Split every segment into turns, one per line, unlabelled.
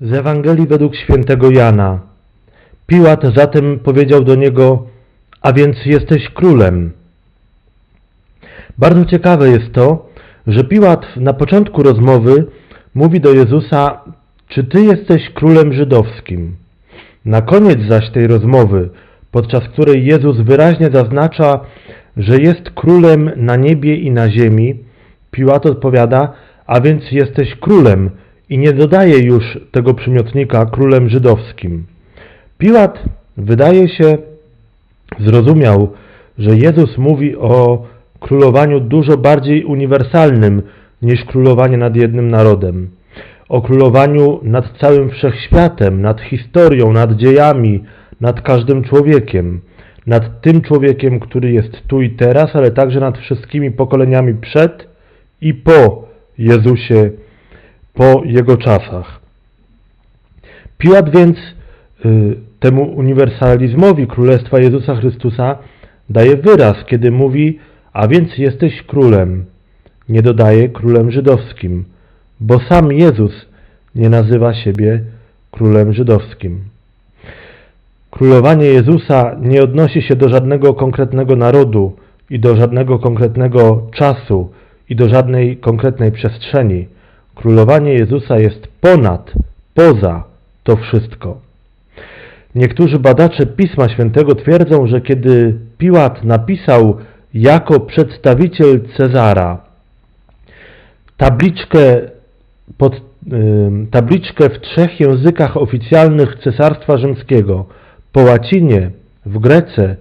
Z Ewangelii według świętego Jana. Piłat zatem powiedział do niego, a więc jesteś królem. Bardzo ciekawe jest to, że Piłat na początku rozmowy mówi do Jezusa, czy ty jesteś królem żydowskim? Na koniec zaś tej rozmowy, podczas której Jezus wyraźnie zaznacza, że jest królem na niebie i na ziemi, Piłat odpowiada, a więc jesteś królem i nie dodaje już tego przymiotnika królem żydowskim. Piłat wydaje się zrozumiał, że Jezus mówi o królowaniu dużo bardziej uniwersalnym niż królowanie nad jednym narodem. O królowaniu nad całym wszechświatem, nad historią, nad dziejami, nad każdym człowiekiem. Nad tym człowiekiem, który jest tu i teraz, ale także nad wszystkimi pokoleniami przed i po Jezusie, po Jego czasach. Piłat więc y, temu uniwersalizmowi Królestwa Jezusa Chrystusa daje wyraz, kiedy mówi, a więc jesteś królem. Nie dodaje królem żydowskim, bo sam Jezus nie nazywa siebie królem żydowskim. Królowanie Jezusa nie odnosi się do żadnego konkretnego narodu i do żadnego konkretnego czasu i do żadnej konkretnej przestrzeni. Królowanie Jezusa jest ponad, poza to wszystko. Niektórzy badacze Pisma Świętego twierdzą, że kiedy Piłat napisał jako przedstawiciel Cezara tabliczkę, pod, tabliczkę w trzech językach oficjalnych Cesarstwa Rzymskiego, po łacinie, w grece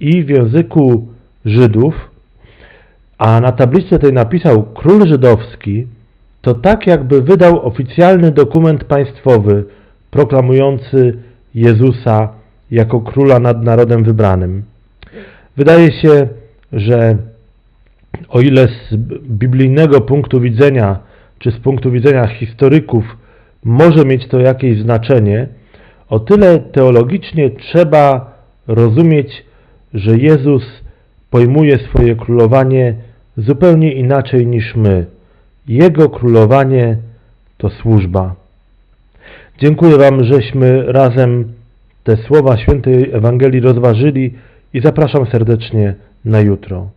i w języku Żydów, a na tabliczce tej napisał król żydowski, to tak jakby wydał oficjalny dokument państwowy proklamujący Jezusa jako króla nad narodem wybranym. Wydaje się, że o ile z biblijnego punktu widzenia, czy z punktu widzenia historyków może mieć to jakieś znaczenie, o tyle teologicznie trzeba rozumieć, że Jezus pojmuje swoje królowanie zupełnie inaczej niż my. Jego królowanie to służba. Dziękuję Wam, żeśmy razem te słowa świętej Ewangelii rozważyli i zapraszam serdecznie na jutro.